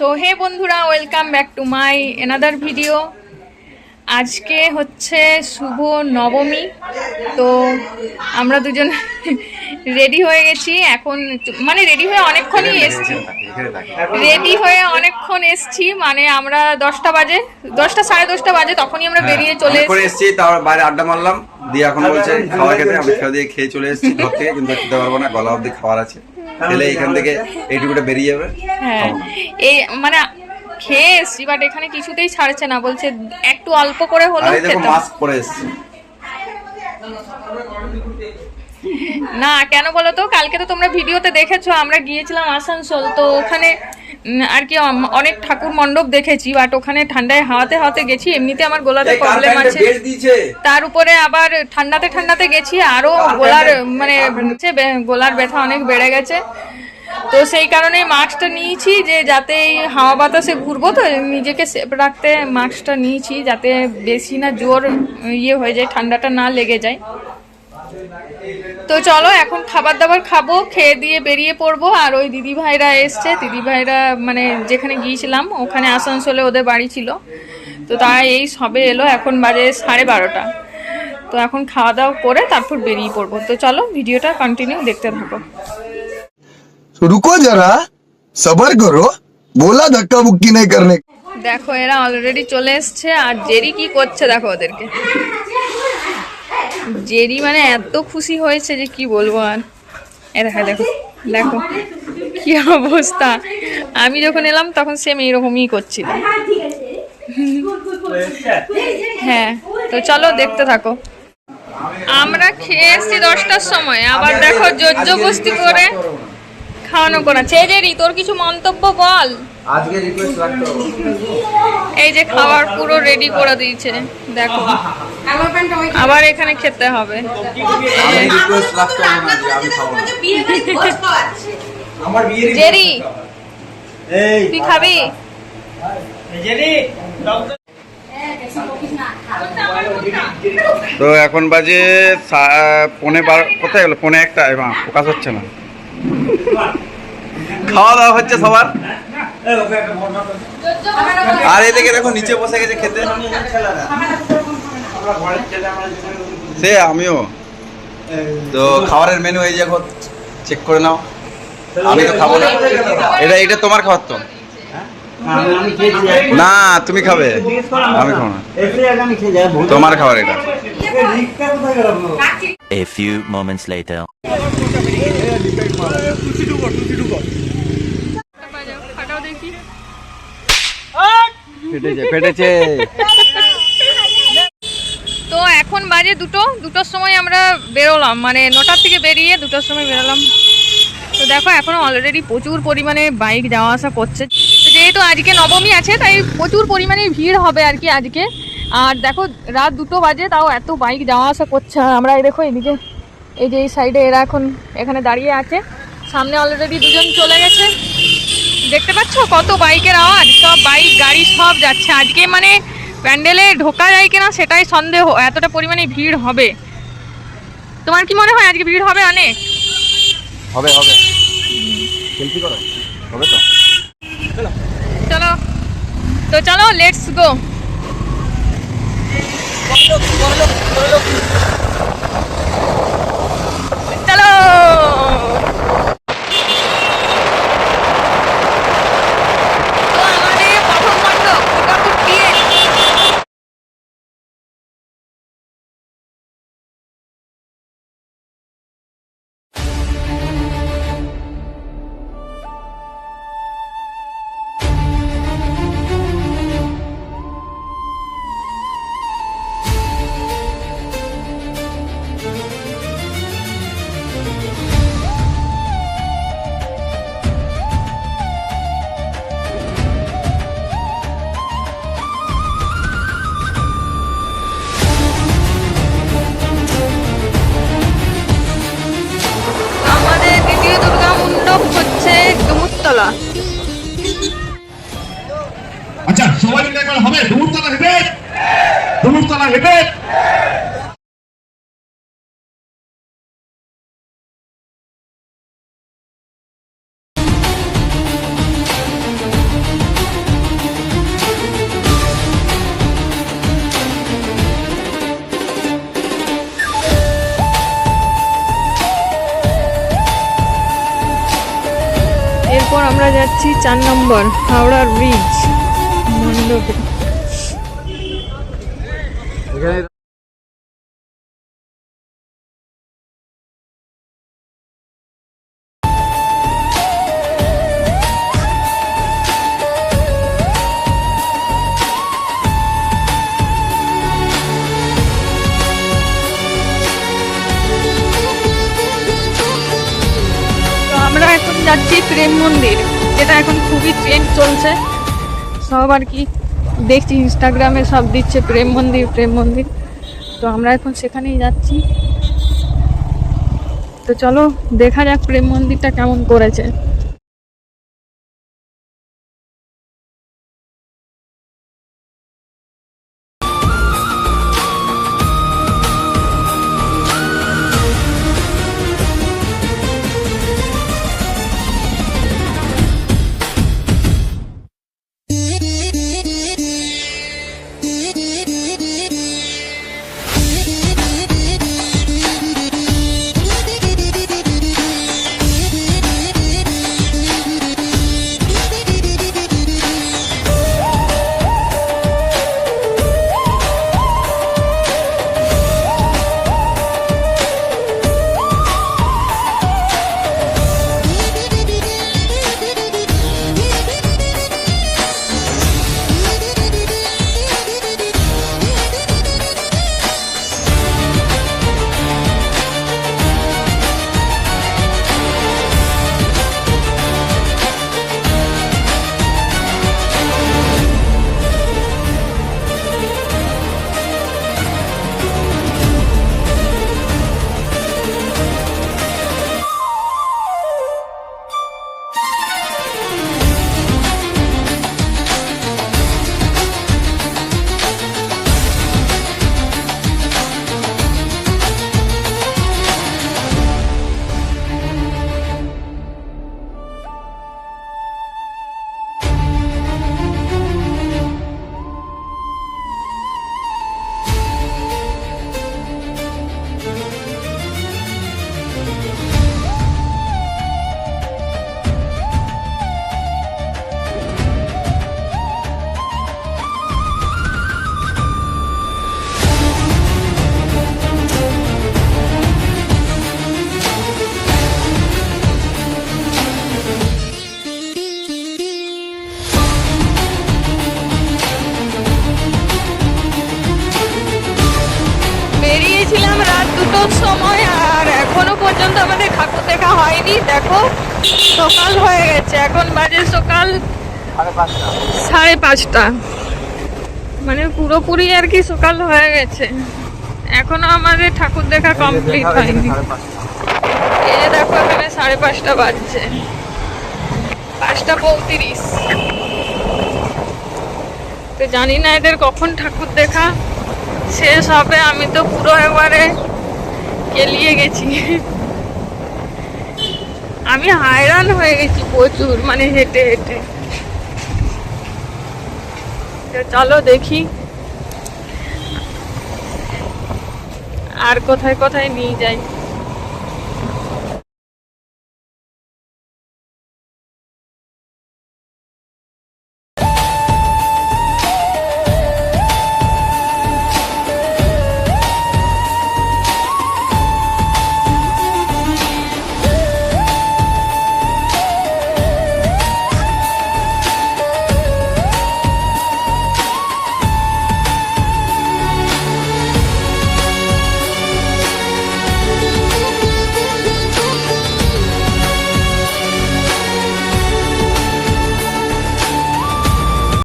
So hey বন্ধুরা welcome back to my another video আজকে হচ্ছে শুভ নবমী তো আমরা দুজন রেডি হয়ে গেছি। এখন মানে রেডি হয়ে অনেকক্ষণই এসছি। রেডি হয়ে অনেকক্ষণ এসছি মানে আমরা দশটা বাজে দশটা সাড়ে দশটা বাজে তখনই আমরা বেরিয়ে চলে এসেছি। তারপর বাইরে আড্ডা মারলাম দিয়ে এখন বলছে খাওয়া খেতে আমি খেয়ে দিয়ে খেয়ে চলে এসেছি ঘর থেকে কিন্তু খেতে পারব না গলা অব্দি খাবার আছে। তাহলে এখান থেকে এইটুকুটা বেরিয়ে যাবে? হ্যাঁ। এই মানে খেয়ে এসছি বাট এখানে কিছুতেই ছাড়ছে না। বলছে একটু অল্প করে হলেও খেতে মাস্ক পরে এসছি। না কেন বলো তো? কালকে তো তোমরা ভিডিওতে দেখেছ আমরা গিয়েছিলাম আসানসোল তো ওখানে আর কি অনেক ঠাকুর মণ্ডপ দেখেছি বাট ওখানে ঠান্ডায় হাওয়াতে হাওয়াতে গেছি এমনিতে আমার গোলাতে প্রবলেম আছে। তার উপরে আবার ঠান্ডাতে ঠান্ডাতে গেছি আরও গোলার মানে গোলার ব্যথা অনেক বেড়ে গেছে। তো সেই কারণে মাস্কটা নিয়েছি যে যাতে এই হাওয়া বাতাসে ঘুরবো তো নিজেকে সেফ রাখতে মাস্কটা নিয়েছি যাতে বেশি না জোর ইয়ে হয়ে যায় ঠান্ডাটা না লেগে যায়। তো চলো এখন খাবার দাবার খাব খেয়ে দিয়ে বেরিয়ে পড়ব। আর ওই দিদি ভাইরা এসছে। দিদি ভাইরা মানে যেখানে গিয়েছিলাম ওখানে আসানসোলে ওদের বাড়ি ছিল। তো তাই এই সবে এলো এখন বাজে সাড়ে বারোটা। তো এখন খাওয়া দাওয়া করে তারপর বেরিয়ে পড়ব। তো চলো ভিডিওটা কন্টিনিউ দেখতে থাকো। রুকো যারা সবার করো বলা ধাক্কা মুক্কি নেই করনে। দেখো এরা অলরেডি চলে এসছে আর জেরি কি করছে দেখো ওদেরকে। জেরি মানে এত খুশি হয়েছে যে কি বলব আর? দেখা দেখো দেখো, কি অবস্থা। আমি যখন এলাম তখন সেম এইরকমই করছিল। হ্যাঁ তো চলো দেখতে থাকো। আমরা খেয়ে এসছি দশটার সময়, আবার দেখো জোরজবস্তি করে খাওয়ানো করাচ্ছে। এই তোর কিছু মন্তব্য বল? আজকে রিকোয়েস্ট রাখতে এই যে খাবার পুরো রেডি করে দিয়েছে দেখো। আবার এখানে খেতে হবে। আমি রিকোয়েস্ট রাখতে হবে না আমি খাব না। আমার বিয়ের জেরি তুই খাবি? তো এখন বাজে সা- পৌনে বারো কোথায় গেলো? পনে একটা? ফোকাস হচ্ছে না। খাওয়া দাওয়া হচ্ছে সবার? আর এদিকে দেখো নিচে বসে গেছে খেতে সে আমিও তো খাবারের মেনু এই দেখো চেক করে নাও আমি তো খাব না এটা এটা তোমার খাবার তো না তুমি খাবে আমি খাব না তোমার খাবার এটা A few moments later. তো এখন বাজে দুটো, দুটোর সময় আমরা বেরোলাম মানে নটার থেকে বেরিয়ে দুটোর সময় বেরোলাম। তো দেখো, এখন অলরেডি প্রচুর পরিমাণে বাইক যাওয়া আসা করছে। যেহেতু আজকে নবমী আছে, তাই প্রচুর পরিমাণে ভিড় হবে আর কি আজকে। আর দেখো, রাত দুটো বাজে, তাও এত বাইক যাওয়া আসা করছে। আমরা এই দেখো এদিকে এই যে এই সাইডে এরা এখন এখানে দাঁড়িয়ে আছে। সামনে অলরেডি দুজন চলে গেছে। দেখতে পাচ্ছ? কত বাইকের আওয়াজ? সব বাইক গাড়ি সব যাচ্ছে। আজকে মানে প্যান্ডেলে ঢোকা যায় কিনা সেটাই সন্দেহ। এতটা পরিমাণে ভিড় হবে। তোমার কি মনে হয় আজকে ভিড় হবে অনেক? হবে হবে। সেলফি করো। হবে তো? চলো। তো চলো লেটস গো আচ্ছা সবাই মিলে একবার হবে। দুমুরতলা হেঁটে। দুমুরতলা হেঁটে। এরপর আমরা যাচ্ছি চার নম্বর হাওড়া ব্রিজ। এখন যাচ্ছি প্রেম মন্দির যেটা এখন খুবই ট্রেন্ড চলছে। সব আর কি দেখছি ইনস্টাগ্রামে সব দিচ্ছে প্রেম মন্দির প্রেম মন্দির। তো আমরা এখন সেখানেই যাচ্ছি। তো চলো, দেখা যাক প্রেম মন্দিরটা কেমন করেছে। পর্যন্ত আমাদের ঠাকুর দেখা হয়নি দেখো সকাল হয়ে গেছে এখন বাজে সকাল সাড়ে পাঁচটা। মানে পুরোপুরি আর কি সকাল হয়ে গেছে। এখনও আমাদের ঠাকুর দেখা কমপ্লিট হয়নি। এ দেখো এখানে সাড়ে পাঁচটা বাজছে। পাঁচটা পঁয়ত্রিশ। তো জানি না এদের কখন ঠাকুর দেখা শেষ হবে আমি তো পুরো একবারে কেলিয়ে গেছি। আমি হায়রান হয়ে গেছি প্রচুর মানে হেঁটে হেঁটে। চলো দেখি। আর কোথায় কোথায় নিয়ে যাই।